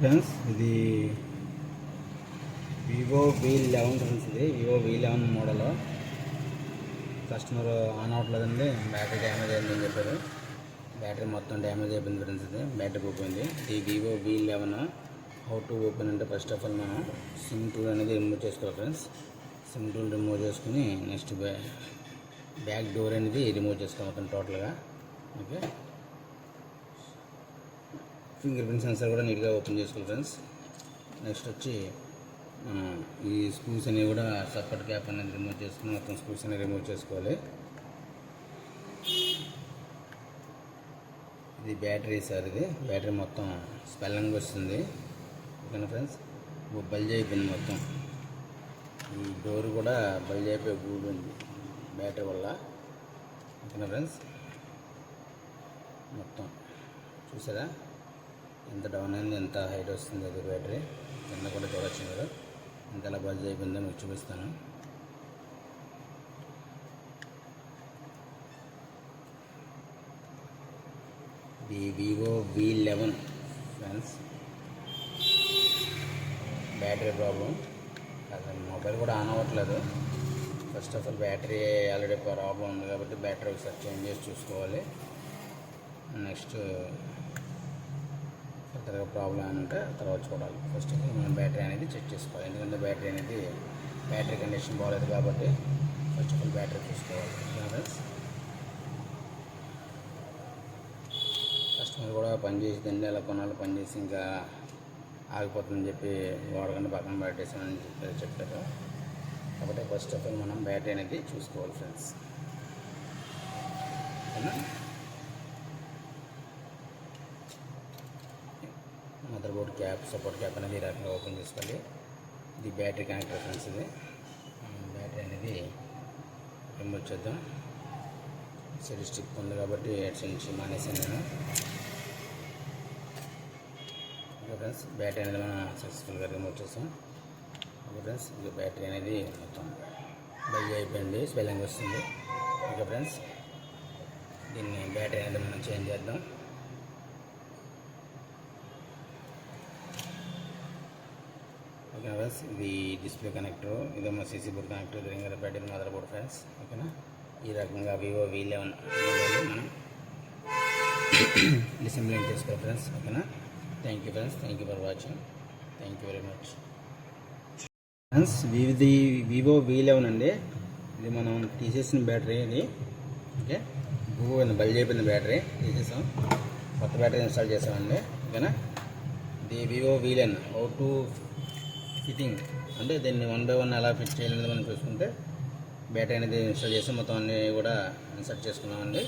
Friends ఇది Vivo V eleven friends ఇది. Vivo V eleven model customer on అవ్వట్లేదండి battery damage అయిందని చెప్పారు. Battery మొత్తం డ్యామేజ్ అయిపోయింది ఫ్రెండ్స్ ఇది. బ్యాటరీ పోయింది ఇది Vivo V eleven how to open అంటే ఫస్ట్ ఆఫ్ ఆల్ మనం సిమ్ టూల్ అనేది రిమూవ్ చేసుకోవాలి ఫ్రెండ్స్. సిమ్ టూల్ రిమూవ్ చేసుకుని నెక్స్ట్ బ్యా బ్యాక్ డోర్ అనేది రిమూవ్ చేసుకోవాలి మొత్తం టోటల్గా ఓకే ఫింగర్ ప్రింట్ సెన్సర్ కూడా నీట్గా ఓపెన్ చేసుకోవాలి ఫ్రెండ్స్ నెక్స్ట్ వచ్చి మనం ఈ స్క్రూస్ అనేవి కూడా సపరేట్ క్యాప్ అనేది రిమూవ్ చేసుకుని మొత్తం స్క్రూస్ అనేవి రిమూవ్ చేసుకోవాలి. ఇది బ్యాటరీ సార్ ఇది. బ్యాటరీ మొత్తం స్పెల్లంగా వస్తుంది. ఓకేనా ఫ్రెండ్స్ బల్జ్ అయిపోయింది మొత్తం. ఈ డోర్ కూడా బల్జ్ అయిపోయి గూడింది బ్యాటరీ వల్ల. ఓకేనా ఫ్రెండ్స్ మొత్తం. చూసారా? ఎంత డౌన్ అయింది ఎంత హైట్ వస్తుంది అది బ్యాటరీ కింద కూడా చూడొచ్చు మీరు ఎంత ఎలా బల్జ్ అయిపోయిందో మీకు చూపిస్తాను. Vivo V eleven friends battery problem అసలు మొబైల్ కూడా ఆన్ అవ్వట్లేదు. First of all battery already problem ఉంది కాబట్టి బ్యాటరీ ఒకసారి చేంజ్ చేసి చూసుకోవాలి. నెక్స్ట్ ఫర్దర్గా ప్రాబ్లం అని ఉంటే తర్వాత చూడాలి. ఫస్ట్ ఆఫ్ మనం బ్యాటరీ అనేది చెక్ చేసుకోవాలి. ఎందుకంటే బ్యాటరీ అనేది బ్యాటరీ కండిషన్ బాగాలేదు కాబట్టి ఫస్ట్ ఆఫ్ ఆల్ బ్యాటరీ చూసుకోవాలి. ఫ్రెండ్స్ కస్టమర్ కూడా పనిచేసి దండి ఎలా కొనాలి పనిచేసి ఇంకా ఆగిపోతుందని చెప్పి వాడకుండా పక్కన పెట్టేసామని చెప్పి చెప్తారు కాబట్టి ఫస్ట్ ఆఫ్ ఆల్ మనం బ్యాటరీ అనేది చూసుకోవాలి friends motherboard board cap support cap అనేది ఈ రకంగా ఓపెన్ చేసుకోండి. ఇది బ్యాటరీ కనెక్టర్ ఫ్రెండ్స్ ఇది. బ్యాటరీ అనేది రిమూవ్ చేద్దాం. సెల్ స్టిక్ ఉంది కాబట్టి హెడ్స్ నుంచి మానేసాను నేను. ఓకే ఫ్రెండ్స్ బ్యాటరీ అనేది మనం సక్సెస్ఫుల్గా రిమూవ్ చేసాం. ఓకే ఫ్రెండ్స్ ఇక బ్యాటరీ అనేది మొత్తం బై అయిపోయింది స్వెల్లింగ్ వస్తుంది. ఓకే ఫ్రెండ్స్ దీన్ని బ్యాటరీ అనేది మనం చేంజ్ చేద్దాం. ఓకే ఫ్రెండ్స్ ఇది డిస్ప్లే కనెక్టర్ ఇదేమో సీసీ బోర్డ్ కనెక్టర్ ఇది ringer battery mother board friends ఓకేనా? ఈ రకంగా వివో వి లెవెన్ మనం డిసెంబ్లింగ్ చేసుకోవాలి ఫ్రెండ్స్ ఓకేనా? Thank you friends thank you for watching thank you very much. Friends ఇది వివో వి లెవెన్ అండి ఇది మనం తీసేసిన బ్యాటరీ ఇది ఓకే? భూ బలి అయిపోయింది బ్యాటరీ తీసేసాం కొత్త బ్యాటరీ ఇన్స్టాల్ చేసామండి ఓకేనా? ఇది Vivo V eleven how to fitting. అంటే దీన్ని వన్ బై వన్ ఎలా ఫిట్ చేయాలనేది మనం చూసుకుంటే బ్యాటరీ అనేది ఇన్స్టాల్ చేసి మొత్తం అన్నీ కూడా ఇన్సర్ట్ చేసుకున్నామండి.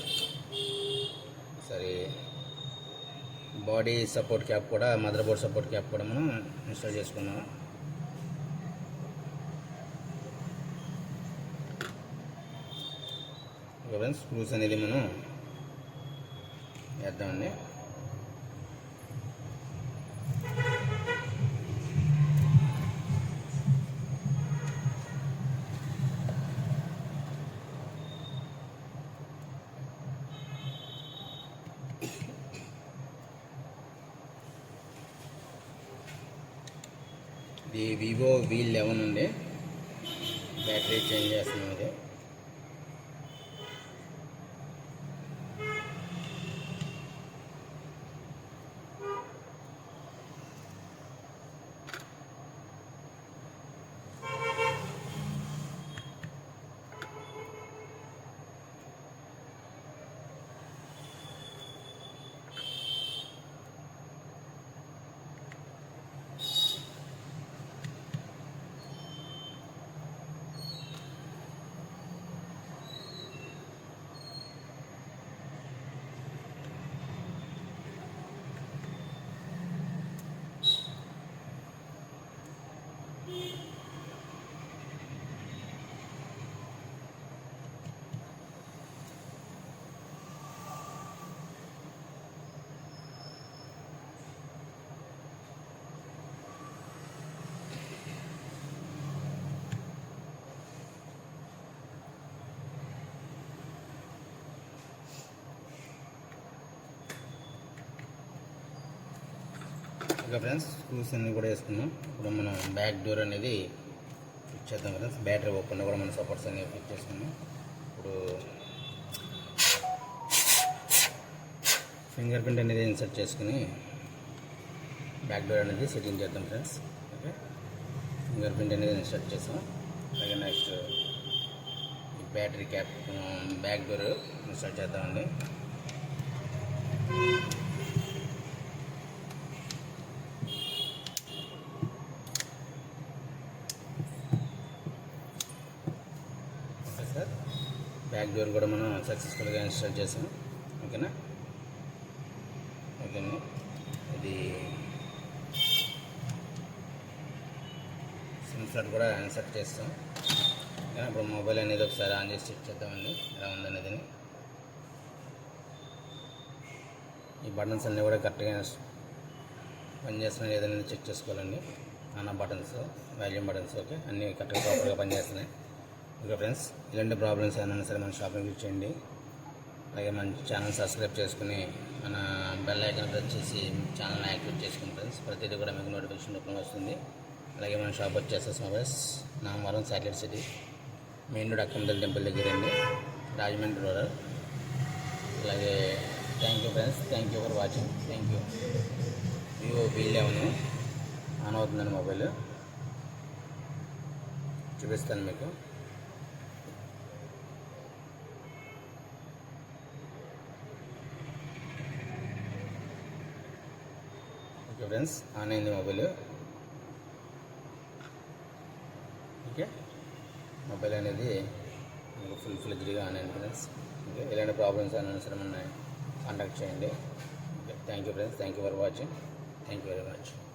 సరే బాడీ సపోర్ట్ క్యాప్ కూడా మదర్ బోర్డ్ సపోర్ట్ క్యాప్ కూడా మనం ఇన్స్టాల్ చేసుకున్నాం. ఫ్రెండ్స్ స్క్రూస్ అనేది మనం వేద్దామండి. ఇది వివో వి లెవెన్ ఉండే బ్యాటరీ చేంజ్ చేస్తున్నాం ఇది ఓకే ఫ్రెండ్స్ స్క్రూస్ అన్ని కూడా వేసుకున్నాం ఇప్పుడు మనం బ్యాక్ డోర్ అనేది ఫిట్ చేద్దాం ఫ్రెండ్స్ బ్యాటరీ ఓపెన్ కూడా మనం సపోర్ట్స్ అనేవి ఫిట్ చేసుకున్నాం ఇప్పుడు ఫింగర్ ప్రింట్ అనేది ఇన్సర్ట్ చేసుకుని బ్యాక్ డోర్ అనేది సెట్టింగ్ చేద్దాం ఫ్రెండ్స్. ఓకే? ఫింగర్ ప్రింట్ అనేది ఇన్సర్ట్ చేసాం. అలాగే నెక్స్ట్ ఈ battery cap back door insert చేద్దామండి ఓకే సార్ బ్యాక్ డోర్ కూడా మనం సక్సెస్ఫుల్గా ఇన్స్టాల్ చేసాం. ఓకేనా? ఓకేనా? ఇది సిమ్ స్లాట్ కూడా ఇన్సర్ట్ చేస్తాం. ఓకేనా? ఇప్పుడు మొబైల్ అనేది ఒకసారి ఆన్ చేసి చెక్ చేద్దామండి. ఎలా ఉందనేది ఈ బటన్స్ అన్నీ కూడా కరెక్ట్గా పనిచేస్తున్నాయి ఏదైనా చెక్ చేసుకోవాలండి. అన్న బటన్స్ వాల్యూమ్ బటన్స్ ఓకే అన్నీ కరెక్ట్గా ప్రాపర్గా పనిచేస్తున్నాయి. ఓకే ఫ్రెండ్స్ ఇలాంటి ప్రాబ్లమ్స్ ఏమైనా సరే మన షాపింగ్ విజిట్ చేయండి. అలాగే మన ఛానల్ సబ్స్క్రైబ్ చేసుకుని మన బెల్ ఐకాన్ ప్రెస్ చేసి ఛానల్ని యాక్టివేట్ చేసుకుని ఫ్రెండ్స్ ప్రతిదీ కూడా మీకు నోటిఫికేషన్ రూపంలో వస్తుంది. అలాగే మన షాప్ వచ్చేసేసి mobiles Namavaram satellite city main road అక్కంబల్ temple దగ్గర అండి రాజమండ్రి రూరల్ అలాగే thank you friends thank you for watching thank you Vivo B eleven on అవుతుందండి మొబైల్ చూపిస్తాను మీకు. ఫ్రెండ్స్ ఆన్ అయింది మొబైల్. ఓకే. మొబైల్ అనేది మీకు ఫుల్ ఫ్లెజ్డ్గా ఆన్ అయింది ఫ్రెండ్స్. ఓకే. ఇలాంటి ప్రాబ్లమ్స్ అని సరే ఉన్నాయి కాంటాక్ట్ చేయండి. Okay. Thank you friends. Thank you for watching. Thank you very much.